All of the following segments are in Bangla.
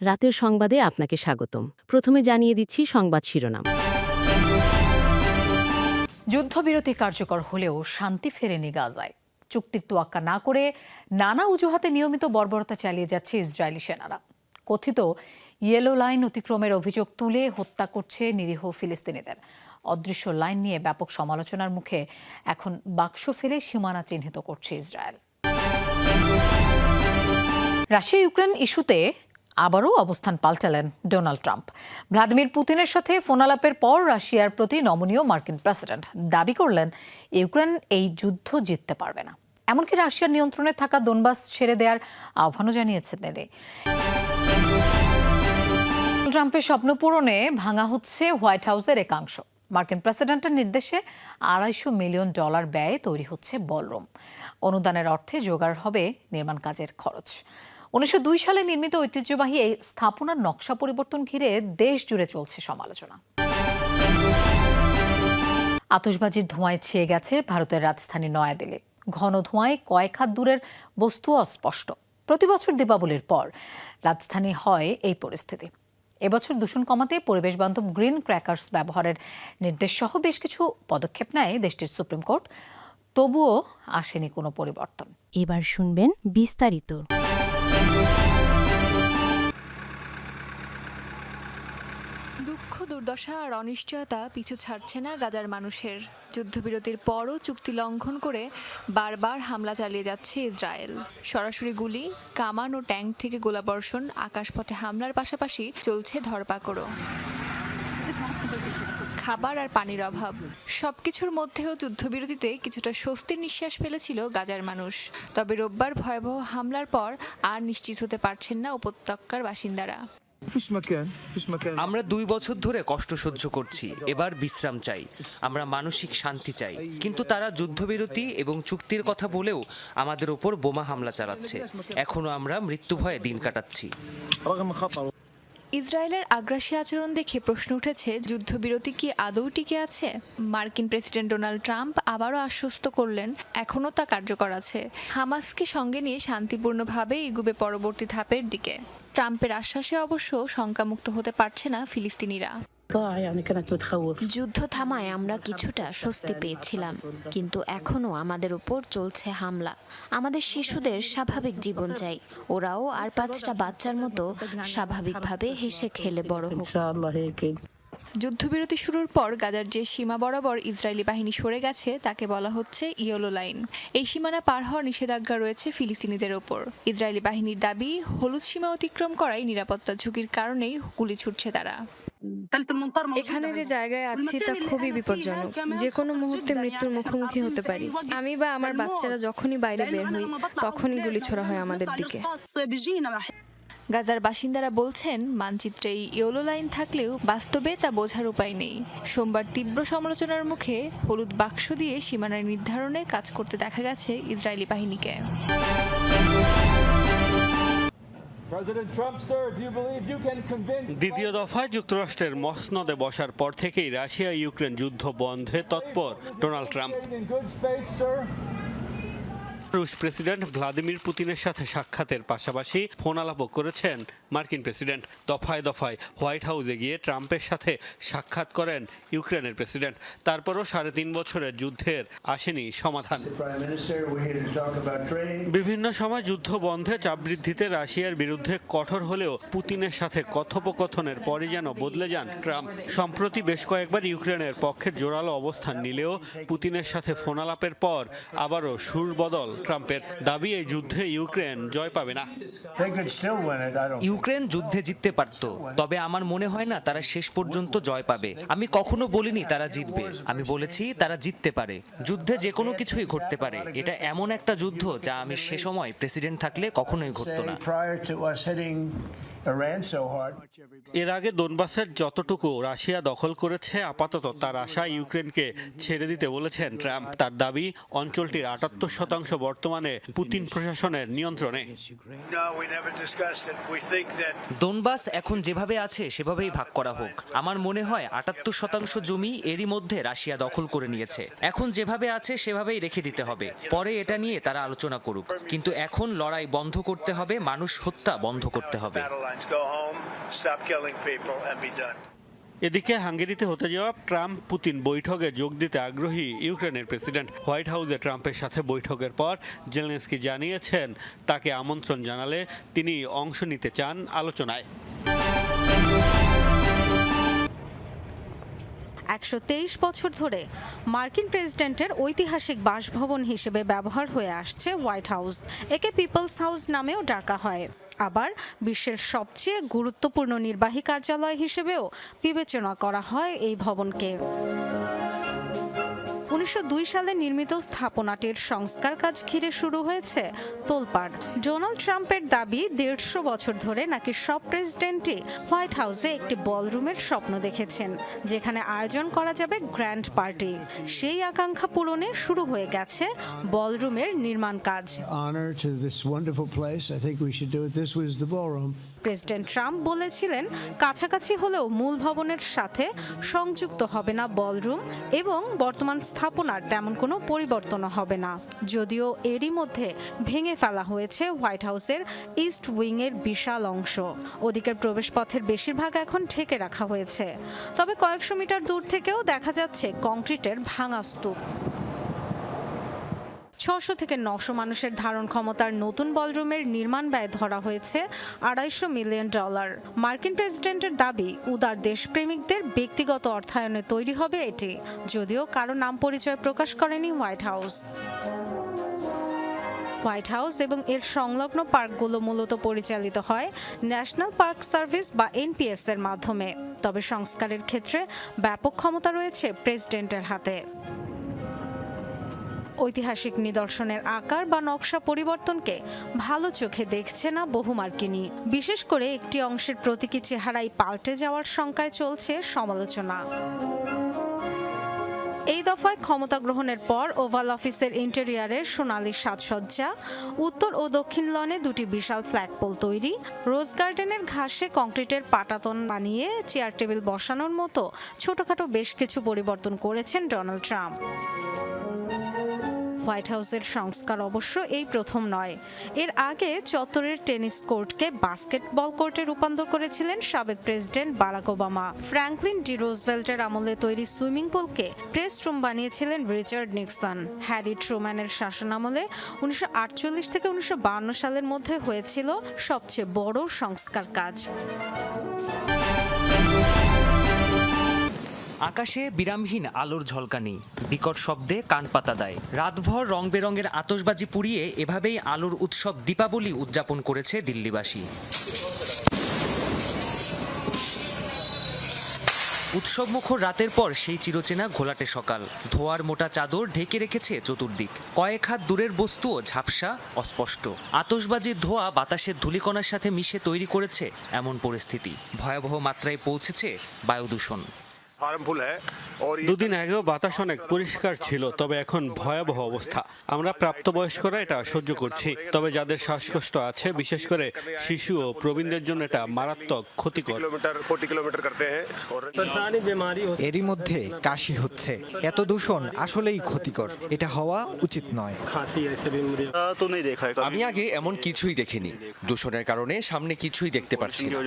রাতের সংবাদে আপনাকে স্বাগতম। প্রথমে জানিয়ে দিচ্ছি সংবাদ শিরোনাম। যুদ্ধবিরতি কার্যকর হলেও শান্তি ফেরেনি গাজায়। চুক্তির তোয়াক্কা না করে নানা অজুহাতে নিয়মিত বর্বরতা চালিয়ে যাচ্ছে ইসরায়েলি সেনারা। কথিত ইয়েলো লাইন অতিক্রমের অভিযোগ তুলে হত্যা করছে নিরীহ ফিলিস্তিনিদের। অদৃশ্য লাইন নিয়ে ব্যাপক সমালোচনার মুখে এখন বাক্স ফেলে সীমানা চিহ্নিত করছে ইসরায়েল। রাশিয়া ইউক্রেন ইস্যুতে আবারও অবস্থান পাল্টালেন ডোনাল্ড ট্রাম্প। ভ্লাদিমির পুতিনের সাথে ফোনালাপের পর রাশিয়ার প্রতি নমনীয় মার্কিন প্রেসিডেন্ট দাবি করলেন, ইউক্রেন এই যুদ্ধ জিততে পারবে না। এমনকি রাশিয়ার নিয়ন্ত্রণে থাকা দোনবাস ছেড়ে দেওয়ার আহ্বানও জানিয়েছেন তিনি। ট্রাম্পের স্বপ্ন পূরণে ভাঙা হচ্ছে হোয়াইট হাউসের একাংশ। মার্কিন প্রেসিডেন্টের নির্দেশে আড়াইশো মিলিয়ন ডলার ব্যয়ে তৈরি হচ্ছে বলরুম। অনুদানের অর্থে জোগাড় হবে নির্মাণ কাজের খরচ। উনিশশো দুই সালে নির্মিত ঐতিহ্যবাহী এই স্থাপনার নকশা পরিবর্তন ঘিরে দেশ জুড়ে চলছে সমালোচনা। আতশবাজির ধোঁয়ায় ছেয়ে গেছে ভারতের রাজধানী নয়াদিল্লি। ঘন ধোঁয়ায় কয়েক হাত দূরের বস্তু অস্পষ্ট। প্রতি বছর দীপাবলির পর রাজধানী হয় এই পরিস্থিতি। এবছর দূষণ কমাতে পরিবেশ বান্ধব গ্রিন ক্র্যাকার্স ব্যবহারের নির্দেশ সহ বেশ কিছু পদক্ষেপ নেয় দেশটির সুপ্রিম কোর্ট। তবুও আসেনি কোনো পরিবর্তন। এবার শুনবেন বিস্তারিত। দুঃখ, দুর্দশা আর অনিশ্চয়তা পিছু ছাড়ছে না গাজার মানুষের। যুদ্ধবিরতির পরও চুক্তি লঙ্ঘন করে বারবার হামলা চালিয়ে যাচ্ছে ইসরায়েল। সরাসরি গুলি, কামান ও ট্যাঙ্ক থেকে গোলাবর্ষণ, আকাশপথে হামলার পাশাপাশি চলছে ধরপাকড়ও। খাবার আর পানির অভাব। সবকিছুর মধ্যেও যুদ্ধবিরতিতে কিছুটা স্বস্তির নিঃশ্বাস ফেলেছিল গাজার মানুষ। তবে রোববার ভয়াবহ হামলার পর আর নিশ্চিত হতে পারছেন না উপত্যকার বাসিন্দারা। আমরা দুই বছর ধরে কষ্ট সহ্য করছি এবার বিশ্রাম চাই আমরা মানসিক শান্তি চাই। কিন্তু তারা যুদ্ধবিরতি এবং চুক্তির কথা বলেও আমাদের ওপর বোমা হামলা চালাচ্ছে। এখনও আমরা মৃত্যু ভয়ে দিন কাটাচ্ছি। ইসরায়েলের আগ্রাসী আচরণ দেখে প্রশ্ন উঠেছে, যুদ্ধবিরতি কি আদৌ টিকে আছে? মার্কিন প্রেসিডেন্ট ডোনাল্ড ট্রাম্প আবারও আশ্বস্ত করলেন, এখনও তা কার্যকর আছে। হামাসকে সঙ্গে নিয়ে শান্তিপূর্ণভাবে ইগুবে পরবর্তী ধাপের দিকে। ট্রাম্পের আশ্বাসে অবশ্য শঙ্কামুক্ত হতে পারছে না ফিলিস্তিনিরা। যুদ্ধ থামায় আমরা কিছুটা স্বস্তি পেয়েছিলাম কিন্তু এখনও আমাদের উপর চলছে হামলা। আমাদের শিশুদের স্বাভাবিক জীবন চাই ওরাও আর পাঁচটা বাচ্চার মতো স্বাভাবিকভাবে হেসে খেলে বড় হোক। যুদ্ধবিরতি শুরুর পর গাজার যে সীমা বরাবর ইসরায়েলি বাহিনী সরে গেছে, তাকে বলা হচ্ছে ইয়েলো লাইন। এই সীমানা পার হওয়ার নিষেধাজ্ঞা রয়েছে ফিলিস্তিনিদের ওপর। ইসরায়েলি বাহিনীর দাবি, হলুদ সীমা অতিক্রম করায় নিরাপত্তা ঝুঁকির কারণেই গুলি ছুটছে তারা। এখানে যে জায়গায় আছি, তা খুবই বিপজ্জনক। যে কোনো মুহূর্তে মৃত্যুর মুখোমুখি হতে পারি। আমি বা আমার বাচ্চারা যখনই বাইরে বের হই, তখনই গুলি ছোড়া হয় আমাদের দিকে। গাজার বাসিন্দারা বলছেন মানচিত্রে এই ইয়েলো লাইন থাকলেও বাস্তবে তা বোঝার উপায় নেই। সোমবার তীব্র সমালোচনার মুখে হলুদ বাক্স দিয়ে সীমানা নির্ধারণে কাজ করতে দেখা গেছে ইসরায়েলি বাহিনীকে। দ্বিতীয় দফায় যুক্তরাষ্ট্রের মসনদে বসার পর থেকেই রাশিয়া ইউক্রেন যুদ্ধ বন্ধে তৎপর। ডোনাল্ড ট্রাম্প রুশ প্রেসিডেন্ট ভ্লাদিমির পুতিনের সাথে সাক্ষাতের পাশাপাশি ফোন আলাপও করেছেন মার্কিন প্রেসিডেন্ট। দফায় দফায় হোয়াইট হাউসে গিয়ে ট্রাম্পের সাথে সাক্ষাৎ করেন ইউক্রেনের প্রেসিডেন্ট। তারপরও সাড়ে তিন বছরের যুদ্ধের আসেনি সমাধান। বিভিন্ন সময় যুদ্ধ বন্ধে চাপ বৃদ্ধিতে রাশিয়ার বিরুদ্ধে কঠোর হলেও পুতিনের সাথে কথোপকথনের পরে যেন বদলে যান ট্রাম্প। সম্প্রতি বেশ কয়েকবার ইউক্রেনের পক্ষে জোরালো অবস্থান নিলেও পুতিনের সাথে ফোনালাপের পর আবারও সুর বদল। ট্রাম্পের দাবি এই যুদ্ধে ইউক্রেন জয় পাবে না. ইউক্রেন যুদ্ধে জিততে পারত তবে আমার মনে হয় না তারা শেষ পর্যন্ত জয় পাবে। আমি কখনো বলিনি তারা জিতবে আমি বলেছি তারা জিততে পারে। যুদ্ধে যে কোনো কিছুই ঘটতে পারে। এটা এমন একটা যুদ্ধ যা আমি সে সময় প্রেসিডেন্ট থাকলে কখনোই ঘটতো না। এর আগে দোনবাসের যতটুকু রাশিয়া দখল করেছে আপাতত তার আশা ইউক্রেনকে ছেড়ে দিতে বলেছেন ট্রাম্প। তার দাবি অঞ্চলটির আটাত্তর শতাংশ বর্তমানে পুতিন প্রশাসনের নিয়ন্ত্রণে। দোনবাস এখন যেভাবে আছে সেভাবেই ভাগ করা হোক। আমার মনে হয় আটাত্তর শতাংশ জমি এরই মধ্যে রাশিয়া দখল করে নিয়েছে। এখন যেভাবে আছে সেভাবেই রেখে দিতে হবে। পরে এটা নিয়ে তারা আলোচনা করুক। কিন্তু এখন লড়াই বন্ধ করতে হবে মানুষ হত্যা বন্ধ করতে হবে। Sidelines. Go home, stop killing people, and be done. এদিকে হাঙ্গেরিতে হতে যাওয়া ট্রাম্প পুতিন বৈঠকে যোগ দিতে আগ্রহী ইউক্রেনের প্রেসিডেন্ট হোয়াইট হাউসে ট্রাম্পের সাথে বৈঠকের পর জেলেন্সকি জানিয়েছেন তাকে আমন্ত্রণ জানালে তিনি অংশ নিতে চান আলোচনায় একশো তেইশ বছর ধরে মার্কিন প্রেসিডেন্টের ঐতিহাসিক বাসভবন হিসেবে ব্যবহার হয়ে আসছে হোয়াইট হাউস একে পিপলস হাউস নামেও ডাকা হয় আবার বিশ্বের সবচেয়ে গুরুত্বপূর্ণ নির্বাহী কার্যালয় হিসেবেও বিবেচনা করা হয় এই ভবনকে। উনিশশো সালে নির্মিত স্থাপনাটির সংস্কার কাজ ঘিরে শুরু হয়েছে তোলপাড়। ডোনাল্ড ট্রাম্পের দাবি দেড়শো বছর ধরে নাকি সব প্রেসিডেন্টই হোয়াইট হাউসে একটি বলরুমের স্বপ্ন দেখেছেন, যেখানে আয়োজন করা যাবে গ্র্যান্ড পার্টি। সেই আকাঙ্ক্ষা পূরণে শুরু হয়ে গেছে বলরুমের নির্মাণ কাজ। প্রেসিডেন্ট ট্রাম্প বলেছিলেন, কাছাকাছি হলেও মূল ভবনের সাথে সংযুক্ত হবে না বলরুম এবং বর্তমান স্থাপনার তেমন কোনো পরিবর্তন হবে না। যদিও এরই মধ্যে ভেঙে ফেলা হয়েছে হোয়াইট হাউসের ইস্ট উইং এর বিশাল অংশ। ওদিকের প্রবেশপথের বেশিরভাগ এখন ঠেকে রাখা হয়েছে। তবে কয়েকশো মিটার দূর থেকেও দেখা যাচ্ছে কংক্রিটের ভাঙা স্তূপ। ছশো থেকে নশো মানুষের ধারণ ক্ষমতার নতুন বলরুমের নির্মাণ ব্যয় ধরা হয়েছে আড়াইশো মিলিয়ন ডলার। মার্কিন প্রেসিডেন্টের দাবি, উদার দেশপ্রেমিকদের ব্যক্তিগত অর্থায়নে তৈরি হবে এটি, যদিও কারও নাম পরিচয় প্রকাশ করেনি হোয়াইট হাউস। হোয়াইট হাউস এবং এর সংলগ্ন পার্কগুলো মূলত পরিচালিত হয় ন্যাশনাল পার্ক সার্ভিস বা এনপিএস এর মাধ্যমে। তবে সংস্কারের ক্ষেত্রে ব্যাপক ক্ষমতা রয়েছে প্রেসিডেন্টের হাতে। ঐতিহাসিক নিদর্শনের আকার বা নকশা পরিবর্তনকে ভালো চোখে দেখছে না বহু মার্কিনী। বিশেষ করে একটি অংশের প্রতীকী চেহারাই পাল্টে যাওয়ার শঙ্কায় চলছে সমালোচনা। এই দফায় ক্ষমতা গ্রহণের পর ওভাল অফিসের ইন্টেরিয়ারের সোনালী সাজসজ্জা, উত্তর ও দক্ষিণ লনে দুটি বিশাল ফ্ল্যাগপোল তৈরি, রোজ গার্ডেনের ঘাসে কংক্রিটের পাটাতন বানিয়ে চেয়ার টেবিল বসানোর মতো ছোটখাটো বেশ কিছু পরিবর্তন করেছেন ডোনাল্ড ট্রাম্প। হোয়াইট হাউসের সংস্কার অবশ্য এই প্রথম নয়। এর আগে চত্বরের টেনিস কোর্টকে বাস্কেটবল কোর্টে রূপান্তর করেছিলেন সাবেক president Barack Obama. Franklin D রোজভেল্টের আমলে তৈরি সুইমিং পুলকে প্রেস রুম বানিয়েছিলেন রিচার্ড নিক্সন। হ্যারি ট্রুম্যানের শাসনামলে উনিশশো আটচল্লিশ থেকে উনিশশো সালের মধ্যে হয়েছিল সবচেয়ে বড় সংস্কার কাজ। আকাশে বিরামহীন আলোর ঝলকানি, বিকট শব্দে কান পাতা দেয়। রাতভর রং বেরঙের আতশবাজি পুড়িয়ে এভাবেই আলোর উৎসব দীপাবলি উদযাপন করেছে দিল্লিবাসী। উৎসবমুখর রাতের পর সেই চিরচেনা ঘোলাটে সকাল। ধোয়ার মোটা চাদর ঢেকে রেখেছে চতুর্দিক। কয়েক হাত দূরের বস্তুও ঝাপসা, অস্পষ্ট। আতসবাজির ধোয়া বাতাসের ধূলিকণার সাথে মিশে তৈরি করেছে এমন পরিস্থিতি। ভয়াবহ মাত্রায় পৌঁছেছে বায়ু দূষণ দুদিন আগেও বাতাস অনেক পরিষ্কার ছিল তবে এখন ভয়াবহ অবস্থা। আমরা প্রাপ্তবয়স্করা এটা সহ্য করছি তবে যাদের শ্বাসকষ্ট আছে বিশেষ করে শিশু ও প্রবীণদের জন্য এটা মারাত্মক ক্ষতিকর। এরই মধ্যে কাশি হচ্ছে। এত দূষণ আসলেই ক্ষতিকর। এটা হওয়া উচিত নয়। আমি আগে এমন কিছুই দেখিনি। দূষণের কারণে সামনে কিছুই দেখতে পাচ্ছি না।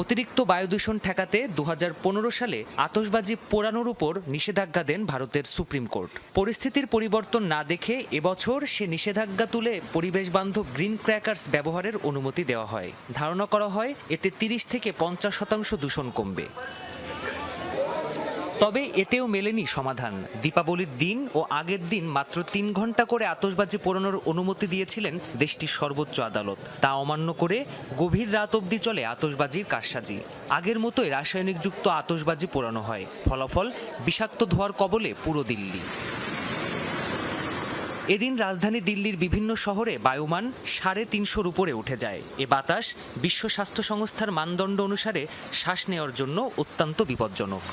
অতিরিক্ত বায়ু দূষণ ঠেকাতে দু হাজার পনেরো সালে আতশবাজি পোড়ানোর উপর নিষেধাজ্ঞা দেন ভারতের সুপ্রিম কোর্ট। পরিস্থিতির পরিবর্তন না দেখে এবছর সে নিষেধাজ্ঞা তুলে পরিবেশ বান্ধব গ্রিন ক্র্যাকার্স ব্যবহারের অনুমতি দেওয়া হয়। ধারণা করা হয়, এতে তিরিশ থেকে পঞ্চাশ শতাংশ দূষণ কমবে। তবে এতেও মেলেনি সমাধান। দীপাবলির দিন ও আগের দিন মাত্র তিন ঘণ্টা করে আতসবাজি পোড়ানোর অনুমতি দিয়েছিলেন দেশটির সর্বোচ্চ আদালত। তা অমান্য করে গভীর রাত অবধি চলে আতসবাজির কারসাজি। আগের মতোই রাসায়নিকযুক্ত আতসবাজি পোড়ানো হয়। ফলাফল বিষাক্ত ধোয়ার কবলে পুরো দিল্লি। এদিন রাজধানী দিল্লির বিভিন্ন শহরে বায়ুমান সাড়ে তিনশোর উপরে উঠে যায়। এ বাতাস বিশ্ব স্বাস্থ্য সংস্থার মানদণ্ড অনুসারে শ্বাস নেওয়ার জন্য অত্যন্ত বিপজ্জনক।